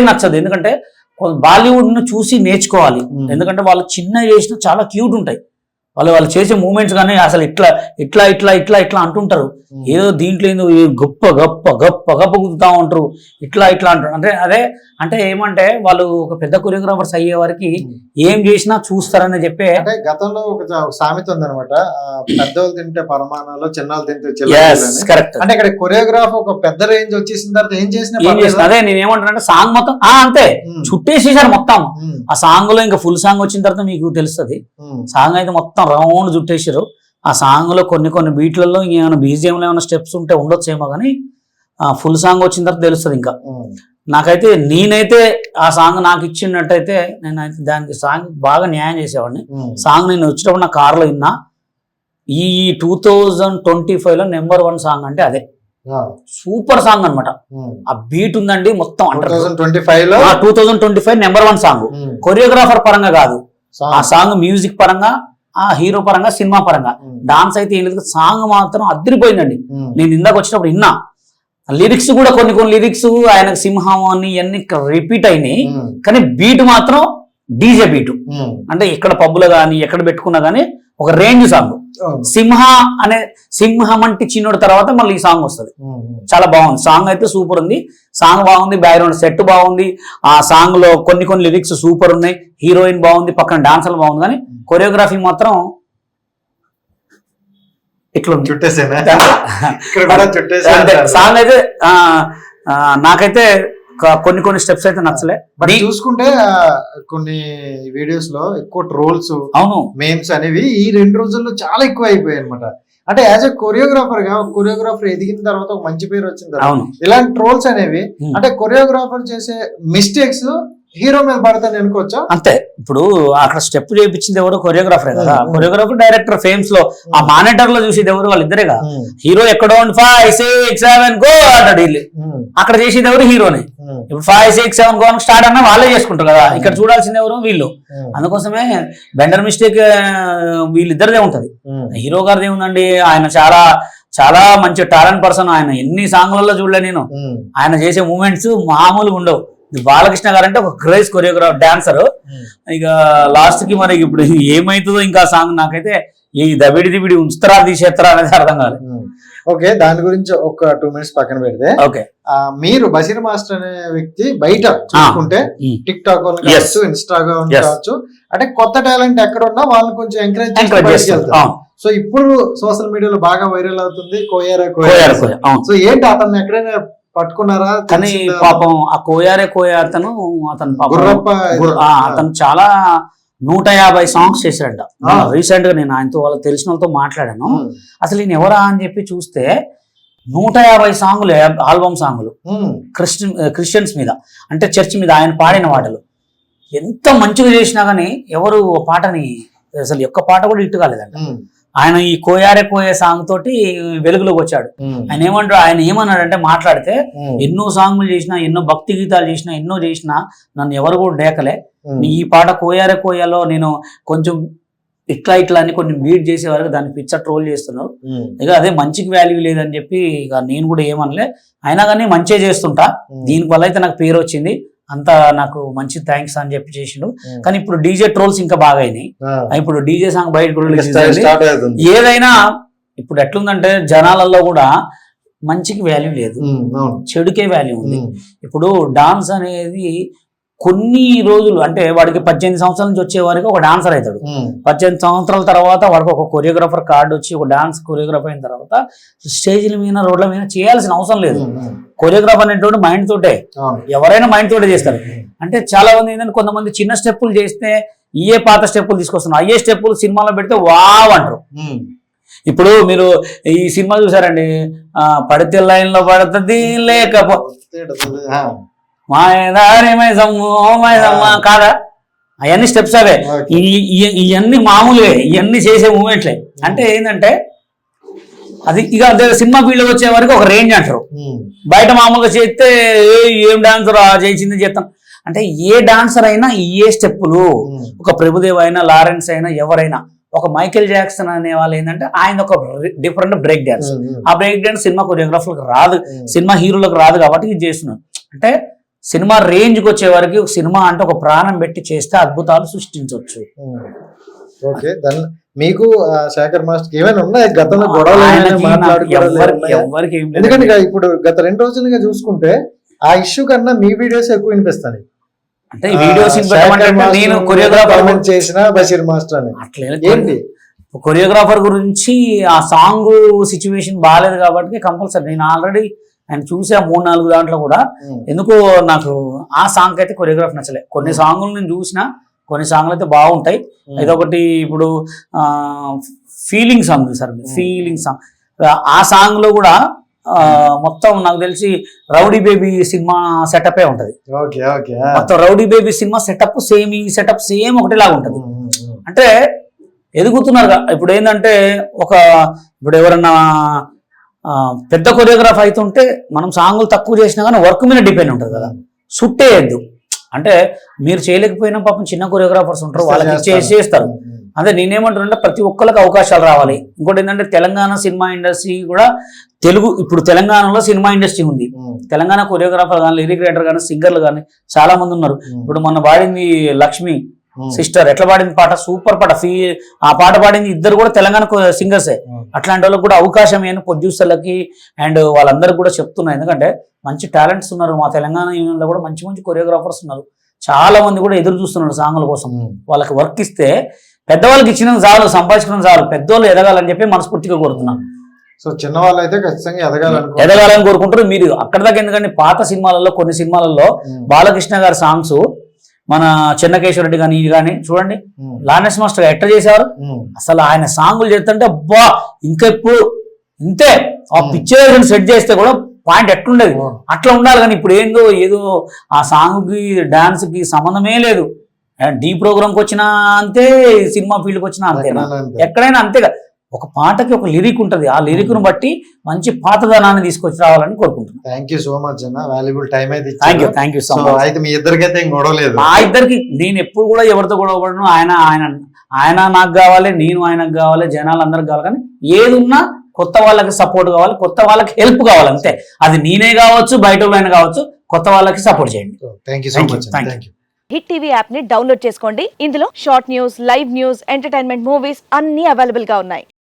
నచ్చదు. ఎందుకంటే బాలీవుడ్ను చూసి నేర్చుకోవాలి. ఎందుకంటే వాళ్ళు చిన్న చేసిన చాలా క్యూట్ ఉంటాయి. వాళ్ళు వాళ్ళు చేసే మూమెంట్స్ కానీ అసలు ఇట్లా ఇట్లా ఇట్లా ఇట్లా ఇట్లా అంటుంటారు. ఏదో దీంట్లో ఏందో గొప్ప గొప్ప గొప్ప గొప్ప గుద్దుతా ఉంటారు. ఇట్లా ఇట్లా అంటారు. అంటే అదే అంటే ఏమంటే వాళ్ళు ఒక పెద్ద కొరియోగ్రాఫర్స్ అయ్యే వారికి ఏం చేసినా చూస్తారని చెప్పే అంటే గతంలో ఒక సామెత ఉందన్నమాట. ఆ, పెద్దోళ్ళు తింటే పరమాణాలు చిన్నాలు తింటే కరెక్ట్ అంటే ఇక్కడ కొరియోగ్రాఫ్ ఒక పెద్ద రేంజ్ వచ్చేసిన తర్వాత ఏం చేసినా అదే నేను ఏమంటానంటే సాంగ్ మొత్తం ఆ అంతే. చుట్టేసేసారు మొత్తం. ఆ సాంగ్లో ఇంకా ఫుల్ సాంగ్ వచ్చిన తర్వాత మీకు తెలుస్తుంది. సాంగ్ అయితే మొత్తం రౌండ్ చుట్టేసారు ఆ సాంగ్లో కొన్ని కొన్ని బీట్లలో ఇంకేమైనా బీజిఎం లో ఏమైనా స్టెప్స్ ఉంటే ఉండొచ్చేమో కానీ ఫుల్ సాంగ్ వచ్చిన తర్వాత తెలుస్తుంది ఇంకా. నాకైతే నేనైతే ఆ సాంగ్ నాకు ఇచ్చినట్టయితే నేను అయితే దానికి సాంగ్ బాగా న్యాయం చేసేవాడిని. సాంగ్ నేను వచ్చేటప్పుడు నా కార్లో విన్నా. ఈ టూ థౌజండ్ ట్వంటీ ఫైవ్లో నెంబర్ వన్ సాంగ్ అంటే అదే. సూపర్ సాంగ్ అన్నమాట. ఉమ్. ఆ బీట్ ఉందండి మొత్తం అంటారు 2025 లో two thousand twenty five number one song. Choreographer పరంగా కాదు. ఆ సాంగ్ మ్యూజిక్ పరంగా ఆ హీరో పరంగా సినిమా పరంగా. డాన్స్ అయితే ఏం లేదు సాంగ్ మాత్రం అదిరిపోయిందండి. ఉమ్, నేను ఇందాక వచ్చినప్పుడు విన్నా. లిరిక్స్ కూడా కొన్ని కొన్ని లిరిక్స్ ఆయనకు సింహం అని ఇవన్నీ రిపీట్ అయినాయి. కానీ బీట్ మాత్రం డీజే బీట్. అంటే ఎక్కడ పబ్బులో కానీ ఎక్కడ పెట్టుకున్నా కానీ ఒక రేంజ్ సాంగ్. సింహ అనే సింహం అంటే చిన్నోడు తర్వాత మళ్ళీ ఈ సాంగ్ వస్తుంది. చాలా బాగుంది. సాంగ్ అయితే సూపర్ ఉంది. సాంగ్ బాగుంది. బ్యాక్గ్రౌండ్ సెట్ బాగుంది. ఆ సాంగ్లో కొన్ని కొన్ని లిరిక్స్ సూపర్ ఉన్నాయి. హీరోయిన్ బాగుంది. పక్కన డాన్సర్ బాగుంది. కానీ కొరియోగ్రఫీ మాత్రం ఇట్లా చుట్టేసేనా. సాంగ్ అయితే నాకైతే కొన్ని కొన్ని స్టెప్స్ అయితే నచ్చలే. బట్ చూసుకుంటే కొన్ని వీడియోస్లో ఎక్కువ ట్రోల్స్ అవును. మేమ్స్ అనేవి ఈ రెండు రోజుల్లో చాలా ఎక్కువ అయిపోయాయి అనమాట అంటే యాజ్ ఎ కొరియోగ్రాఫర్గా కొరియోగ్రాఫర్ ఎదిగిన తర్వాత ఒక మంచి పేరు వచ్చిన తర్వాత అవును. ఇలాంటి ట్రోల్స్ అనేవి Hmm. అంటే కొరియోగ్రాఫర్ చేసే మిస్టేక్స్ హీరో మీద పడతాను అనుకోవచ్చా? అంతే. ఇప్పుడు అక్కడ స్టెప్ చేయించింది ఎవరు కొరియోగ్రాఫర్ కదా. Hmm. కొరియోగ్రాఫర్ డైరెక్టర్ ఫేమ్స్లో ఆ మానిటర్లో చూసేది ఎవరు? వాళ్ళిద్దరే కదా. Hmm. హీరో ఎక్కడో ఫైవ్ సిక్స్ సెవెన్ గో అంటాడు వీళ్ళు. Hmm. అక్కడ చేసేది ఎవరు? హీరోనే. Hmm. ఇప్పుడు five six seven go start అన్న వాళ్ళే చేసుకుంటారు కదా. ఇక్కడ చూడాల్సింది ఎవరు? వీళ్ళు. Hmm. అందుకోసమే బెండర్ మిస్టేక్ వీళ్ళిద్దరిదే ఉంటది. Hmm. హీరో గారిది ఏముందండి? ఆయన చాలా చాలా మంచి టాలెంట్ పర్సన్. ఆయన ఎన్ని సాంగ్లలో చూడలే నేను. Hmm. ఆయన చేసే మూమెంట్స్ మామూలుగా ఉండవు. బాలకృష్ణ గారు అంటే ఒక క్రేజ్ కొరియోగ్రాఫర్ డాన్సర్. ఇక లాస్ట్కి మరి ఇప్పుడు ఏమైతుందో ఇంకా సాంగ్ నాకైతే ఈ దబిడి దిబిడి ఉంచుతారా తీసేస్తారా అనేది అర్థం కాదు. ఓకే దాని గురించి ఒక టూ మినిట్స్ పక్కన పెడితే ఓకే మీరు బషీర్ మాస్టర్ అనే వ్యక్తి బయట చూసుకుంటే. TikTok. కావచ్చు ఇన్స్టాగ్రామ్. కావచ్చు అంటే కొత్త టాలెంట్ ఎక్కడ ఉన్నా వాళ్ళని కొంచెం ఎంకరేజ్ సో ఇప్పుడు సోషల్ మీడియాలో బాగా వైరల్ అవుతుంది కోయారా కోయారు సో ఏంటి అతన్ని ఎక్కడైనా పట్టుకున్నారా కానీ? పాపం ఆ కోయారే కోయ అతను అతను అతను చాలా నూట యాభై సాంగ్స్ చేశాడంట ఆ. రీసెంట్గా నేను ఆయనతో వాళ్ళకి తెలిసిన వాళ్ళతో మాట్లాడాను. అసలు ఈయన ఎవరా అని చెప్పి చూస్తే నూట యాభై సాంగులు ఆల్బమ్ సాంగులు. క్రిస్టియన్ క్రిస్టియన్స్ మీద అంటే చర్చ్ మీద ఆయన పాడిన పాటలు ఎంత మంచిగా చేసినా కానీ ఎవరు పాటని అసలు ఒక్క పాట కూడా ఇట్టు కాలేదంట. ఆయన ఈ కోయారే కోయే సాంగ్ తోటి వెలుగులోకి వచ్చాడు. ఆయన ఏమంటాడు ఆయన ఏమన్నాడంటే మాట్లాడితే Hmm. ఎన్నో సాంగులు చేసినా ఎన్నో భక్తి గీతాలు చేసినా ఎన్నో చేసినా నన్ను ఎవరు కూడా డేకలే. ఈ పాట కోయారే కోయాలో నేను కొంచెం ఇట్లా ఇట్లా అని కొన్ని బీట్ చేసే వరకు దాన్ని పిచ్చ ట్రోల్ చేస్తున్నారు. ఇక అదే మంచికి వాల్యూ లేదని చెప్పి ఇక నేను కూడా ఏమనలే అయినా కానీ మంచిగా చేస్తుంటా. దీని వల్ల అయితే నాకు పేరు వచ్చింది అంతా నాకు మంచి థ్యాంక్స్ అని చెప్పి చేసిండు. కానీ ఇప్పుడు డీజే ట్రోల్స్ ఇంకా బాగా అయినాయి. ఇప్పుడు డీజే సాంగ్ బయట ఏదైనా ఇప్పుడు ఎట్లుందంటే జనాలలో కూడా మంచికి వాల్యూ లేదు. చెడుకే వాల్యూ ఉంది. ఇప్పుడు డాన్స్ అనేది కొన్ని రోజులు అంటే వాడికి పద్దెనిమిది సంవత్సరాల నుంచి వచ్చే వారికి ఒక డాన్సర్ అవుతాడు. పద్దెనిమిది సంవత్సరాల తర్వాత వాడికి ఒక కొరియోగ్రాఫర్ కార్డు వచ్చి ఒక డాన్స్ కొరియోగ్రాఫర్ అయిన తర్వాత స్టేజ్ల మీద రోడ్ల మీద చేయాల్సిన అవసరం లేదు. కొరియోగ్రాఫర్ అనేటువంటి మైండ్ తోటే. ఎవరైనా మైండ్ తోటే చేస్తారు. అంటే చాలా మంది ఏంటంటే కొంతమంది చిన్న స్టెప్పులు చేస్తే ఏ పాత స్టెప్పులు తీసుకొస్తున్నారు. అయ్యే స్టెప్పులు సినిమాలో పెడితే వావ్ అంటారు. ఇప్పుడు మీరు ఈ సినిమా చూసారండి. పడితే లైన్లో పడుతుంది. లేకపో కాదా? అవన్నీ స్టెప్స్ అవే. ఇవన్నీ మామూలువే ఇవన్నీ చేసే మూమెంట్లే అంటే ఏంటంటే అది ఇక సినిమా ఫీల్డ్ వచ్చే వరకు ఒక రేంజ్ అంటారు. బయట మామూలుగా చేస్తే "ఏ, డాన్సర్ చేసింది చేస్తాం. అంటే ఏ డాన్సర్ అయినా ఏ స్టెప్పులు. ఒక ప్రభుదేవ్ అయినా లారెన్స్ అయినా ఎవరైనా ఒక మైకేల్ జాక్సన్ అనే వాళ్ళు ఏంటంటే ఆయన ఒక డిఫరెంట్ బ్రేక్ డాన్స్. ఆ బ్రేక్ డాన్స్ సినిమా కొరియోగ్రాఫర్లకు రాదు. సినిమా హీరోలకు రాదు కాబట్టి ఇది చేస్తున్నాను అంటే సినిమా రేంజ్కి వచ్చే వరకు ఒక సినిమా అంటే ఒక ప్రాణం పెట్టి చేస్తే అద్భుతాలు సృష్టించవచ్చు. ఓకే మీకు శేఖర్ మాస్టర్ ఏమైనా ఉన్నాయి? గతంలో గొడవలు ఎందుకంటే ఇప్పుడు గత రెండు రోజులుగా చూసుకుంటే ఆ ఇష్యూ కన్నా మీ వీడియోస్ ఎక్కువ వినిపిస్తాయి. అంటే వీడియోస్ నేను కొరియోగ్రాఫర్ చేసిన బషీర్ మాస్టర్ అని అట్లా ఏంటి? కొరియోగ్రాఫర్ గురించి ఆ సాంగ్ సిచ్యువేషన్ బాగాలేదు కాబట్టి కంపల్సరీ. నేను ఆల్రెడీ ఆయన చూసా మూడు నాలుగు దాంట్లో కూడా ఎందుకో నాకు ఆ సాంగ్ అయితే కొరియోగ్రాఫ్ నచ్చలే. కొన్ని సాంగులు నేను చూసిన కొన్ని సాంగ్లు అయితే బాగుంటాయి. ఇదొకటి ఇప్పుడు feeling song sir feeling song ఆ సాంగ్లో కూడా మొత్తం నాకు తెలిసి రౌడీ బేబీ సినిమా సెటప్ ఉంటది. మొత్తం rowdy baby cinema setup same ఈ సెటప్ సేమ్ ఒకటిలాగా ఉంటది. అంటే ఎదుగుతున్నారు ఇప్పుడు ఏంటంటే ఒక ఇప్పుడు ఎవరన్నా పెద్ద కొరియోగ్రాఫ్ అవుతుంటే మనం సాంగులు తక్కువ చేసినా కానీ వర్క్ మీద డిపెండ్ ఉంటుంది కదా. సుట్టేయద్దు. అంటే మీరు చేయలేకపోయినా పాపం చిన్న కొరియోగ్రాఫర్స్ ఉంటారు వాళ్ళకి ఇచ్చేసి చేస్తారు. అదే నేనేమంటున్నా ప్రతి ఒక్కరికి అవకాశాలు రావాలి. ఇంకోటి ఏంటంటే తెలంగాణ సినిమా ఇండస్ట్రీ కూడా తెలుగు ఇప్పుడు తెలంగాణలో సినిమా ఇండస్ట్రీ ఉంది. తెలంగాణ కొరియోగ్రాఫర్ కానీ లిరిక్ రైటర్ కానీ సింగర్లు కానీ చాలా మంది ఉన్నారు. ఇప్పుడు మొన్న పాడింది లక్ష్మి సిస్టర్ ఎట్లా పాడింది పాట? సూపర్ పాట. ఫీ ఆ పాట పాడింది ఇద్దరు కూడా తెలంగాణ సింగర్సే అట్లాంటి వాళ్ళకి కూడా అవకాశం అయిన ప్రొడ్యూసర్లకి అండ్ వాళ్ళందరికీ కూడా చెప్తున్నా. ఎందుకంటే మంచి టాలెంట్స్ ఉన్నారు. మా తెలంగాణ యూనియన్లో కూడా మంచి మంచి కొరియోగ్రాఫర్స్ ఉన్నారు. చాలా మంది కూడా ఎదురు చూస్తున్నారు సాంగుల కోసం. వాళ్ళకి వర్క్ ఇస్తే పెద్దవాళ్ళకి ఇచ్చిన చాలు సంపాదించడం చాలు. పెద్దవాళ్ళు ఎదగాలని చెప్పి మనస్ఫూర్తిగా కోరుతున్నాం. సో చిన్న వాళ్ళు అయితే ఖచ్చితంగా ఎదగాలనుకో ఎదగాలని కోరుకుంటారు. మీరు అక్కడ దాకా ఎందుకంటే పాత సినిమాలలో కొన్ని సినిమాలలో బాలకృష్ణ గారి సాంగ్స్ మన చెన్నకేశ్వర రెడ్డి కానీ ఇది కానీ చూడండి. లానెస్ మాస్టర్ ఎట్ట చేశారు? అసలు ఆయన సాంగులు చేస్తుంటే అబ్బా ఇంకా ఇప్పుడు ఇంతే. ఆ పిక్చర్ సెట్ చేస్తే కూడా పాయింట్ ఎట్లుండేది? అట్లా ఉండాలి కానీ ఇప్పుడు ఏందో ఏదో ఆ సాంగ్కి డాన్స్కి సంబంధమే లేదు. డీ ప్రోగ్రామ్కి వచ్చినా అంతే సినిమా ఫీల్డ్కి వచ్చినా అంతే. ఎక్కడైనా అంతేగా. ఒక పాటకి ఒక లిరిక్ ఉంటది. ఆ లిరిక్ను బట్టి మంచి పాతదనాన్ని తీసుకొచ్చి రావాలని కోరుకుంటున్నాను. థ్యాంక్ యూ సో మచ్ అన్న వాల్యుబుల్ టైం అయితే thank you. Thank you so much అయితే మీ ఇద్దరికైతే ఏం గొడవ లేదు. మా ఇద్దరికి నేను ఎప్పుడు కూడా ఎవరితో గొడవ పడను. ఆయన ఆయన ఆయన నాకు కావాలి నేను ఆయనకు కావాలి జనాలు అందరికి కావాలి. కానీ ఏది ఉన్నా కొత్త వాళ్ళకి సపోర్ట్ కావాలి కొత్త వాళ్ళకి హెల్ప్ కావాలి అంతే. అది నేనే కావచ్చు బయట వాళ్ళైనా కావచ్చు కొత్త వాళ్ళకి సపోర్ట్ చేయండి. Thank you so much. Thank you Hit TV యాప్ని డౌన్లోడ్ చేసుకోండి. ఇందులో short news live news entertainment movies అన్ని అవైలబుల్గా ఉన్నాయి.